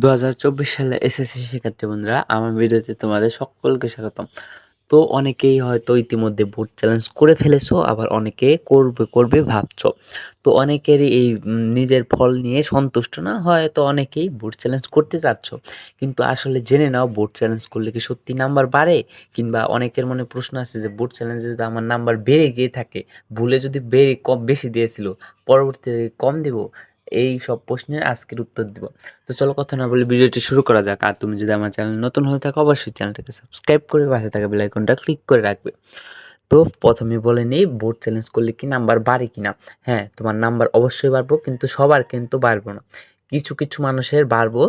দু হাজার চব্বিশ সালে এসএসসি শিক্ষার্থী বন্ধুরা, আমার ভিডিওতে তোমাদের সকলকে স্বাগতম। তো অনেকেই হয়তো ইতিমধ্যে বোর্ড চ্যালেঞ্জ করে ফেলেছো, আবার অনেকে করবে করবে ভাবছ। তো অনেকেরই এই নিজের ফল নিয়ে সন্তুষ্ট না হয়তো অনেকেই বোর্ড চ্যালেঞ্জ করতে চাচ্ছ। কিন্তু আসলে জেনে নাও বোর্ড চ্যালেঞ্জ করলে কি সত্যি নাম্বার বাড়ে? কিংবা অনেকের মনে প্রশ্ন আছে যে বোর্ড চ্যালেঞ্জে যদি আমার নাম্বার বেড়ে গিয়ে থাকে, ভুলে যদি বেড়ে কম বেশি দিয়েছিল, পরবর্তীতে কম দিব? এই সব প্রশ্নের আজকের উত্তর দেব। তো চলো কথা না বলে ভিডিওটি শুরু করা যাক। আর তুমি যদি আমার চ্যানেল নতুন হয়ে থাকো, অবশ্যই চ্যানেলটাকে সাবস্ক্রাইব করে পাশে থাকা বেলাইকনটা ক্লিক করে রাখবে। তো প্রথমে বলে নিই বোর্ড চ্যালেঞ্জ করলে কি নাম্বার বাড়ে কিনা? হ্যাঁ তোমার নাম্বার অবশ্যই বাড়বো, কিন্তু সবার কিন্তু বাড়বো না। কিছু কিছু মানুষের বাড়বো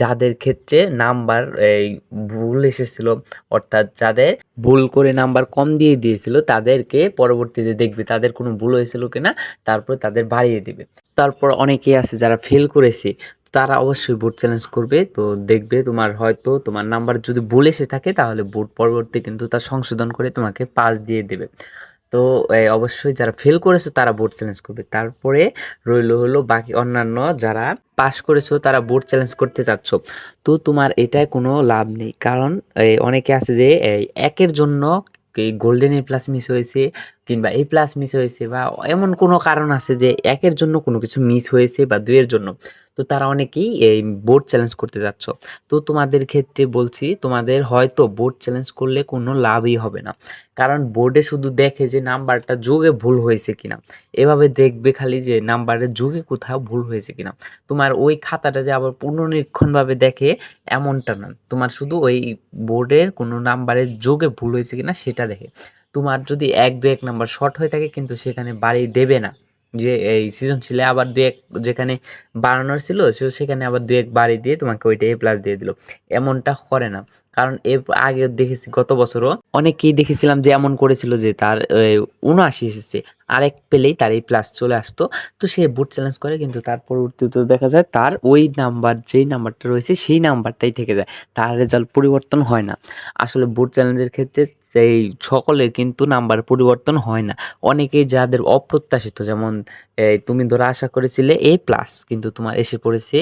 যাদের ক্ষেত্রে নাম্বার এই ভুল এসেছিল, অর্থাৎ যাদের ভুল করে নাম্বার কম দিয়ে দিয়েছিল, তাদেরকে পরবর্তীতে দেখবে তাদের কোনো ভুল হয়েছিল কিনা, তারপরে তাদের বাড়িয়ে দিবে। তারপর অনেকেই আছে যারা ফেল করেছে, তারা অবশ্যই বোর্ড চ্যালেঞ্জ করবে। তো দেখবে তোমার হয়তো তোমার নাম্বার যদি ভুল এসে থাকে, তাহলে বোর্ড পরবর্তী কিন্তু তার সংশোধন করে তোমাকে পাস দিয়ে দেবে। তো অবশ্যই যারা ফেল করেছ তারা বোর্ড চ্যালেঞ্জ করবে। তারপরে রইল হলো বাকি অন্যান্য যারা পাস করেছ তারা বোর্ড চ্যালেঞ্জ করতে চাচ্ছ। তো তোমার এটায় কোনো লাভ নেই। কারণ অনেকে আছে যে একের জন্য গোল্ডেন এ প্লাস মিস হয়েছে। কিংবা এ প্লাস মিস হয়েছে বা এমন কোনো কারণ আছে যে একের জন্য কোনো কিছু মিস হয়েছে বা দুইয়ের জন্য? তো তারা অনেকেই এই বোর্ড চ্যালেঞ্জ করতে যাচ্ছ। তো তোমাদের ক্ষেত্রে বলছি, তোমাদের হয়তো বোর্ড চ্যালেঞ্জ করলে কোনো লাভই হবে না। কারণ বোর্ডে শুধু দেখে যে নাম্বারটা যোগে ভুল হয়েছে কিনা। এভাবে দেখবে খালি যে নাম্বারের যোগে কোথাও ভুল হয়েছে কিনা। তোমার ওই খাতাটা যে আবার পুনরীক্ষণভাবে দেখে এমনটা না। তোমার শুধু ওই বোর্ডের কোনো নাম্বারের যোগে ভুল হয়েছে কিনা সেটা দেখে। তোমার যদি এক, দু, এক নাম্বার শর্ট হয়ে থাকে কিন্তু সেখানে বাড়ি দেবে না। যে এই সৃজনশীলে আবার দু, এক যেখানে বাড়ানোর ছিল সেখানে আবার দু, এক বাড়ি দিয়ে তোমাকে ওইটা এ প্লাস দিয়ে দিল। এমনটা করে না। কারণ এর আগে দেখেছি গত বছরও অনেকেই দেখেছিলাম যে এমন করেছিল যে তার উনআশি এসেছে। আরেক পেলেই তার এই প্লাস চলে আসতো। তো সে বুট চ্যালেঞ্জ করে, কিন্তু তার পরবর্তীতে দেখা যায় তার ওই নাম্বার যেই নাম্বারটা রয়েছে, সেই নাম্বারটাই থেকে যায়। তার রেজাল্ট পরিবর্তন হয় না। আসলে বুট চ্যালেঞ্জের ক্ষেত্রে এই সকলের কিন্তু নাম্বার পরিবর্তন হয় না। অনেকেই যাদের অপ্রত্যাশিত, যেমন তুমি ধরো আশা করেছিলে এ প্লাস কিন্তু তোমার এসে পড়েছে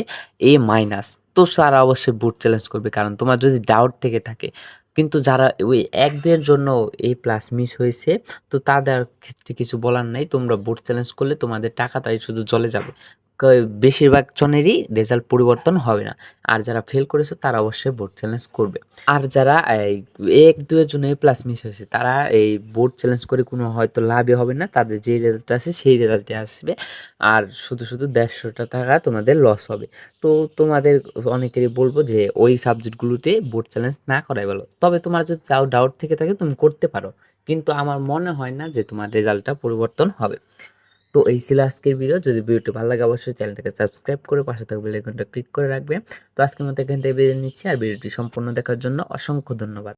এ মাইনাস তো তারা অবশ্যই বুট চ্যালেঞ্জ করবে। কারণ তোমার যদি ডাউট থেকে থাকে, কিন্তু যারা ওই এক দুয়ের জন্য এই প্লাস মিস হয়েছে, তো তাদের ক্ষেত্রে কিছু বলার নাই। তোমরা বুট চ্যালেঞ্জ করলে তোমাদের টাকা তাই শুধু জলে যাবে। বেশিরভাগ জনেরই রেজাল্ট পরিবর্তন হবে না। আর যারা ফেল করেছে, তারা অবশ্যই বোর্ড চ্যালেঞ্জ করবে। আর যারা এক দুয়ের জন্য প্লাস মিস হয়েছে, তারা এই বোর্ড চ্যালেঞ্জ করে কোনো হয়তো লাভই হবে না। তাদের যে রেজাল্ট আছে, সেই রেজাল্টে আসবে। আর শুধু শুধু দেড়শোটা টাকা তোমাদের লস হবে। তো তোমাদের অনেকেরই বলব যে, ওই সাবজেক্টগুলোতে বোর্ড চ্যালেঞ্জ না করাই ভালো। তবে তোমার যদি তাও ডাউট থেকে থাকে, তুমি করতে পারো। কিন্তু আমার মনে হয় না যে তোমার রেজাল্টটা পরিবর্তন হবে। তো এই ছিল আজকের ভিডিও যদি ভিডিওটি ভালো লাগে, অবশ্যই চ্যানেলটাকে সাবস্ক্রাইব করে পাশে থাকবে বেল ক্লিক করে রাখবে। তো আজকের মতো এখান থেকে বেরিয়ে নিচ্ছি, আর ভিডিওটি সম্পূর্ণ দেখার জন্য অসংখ্য ধন্যবাদ।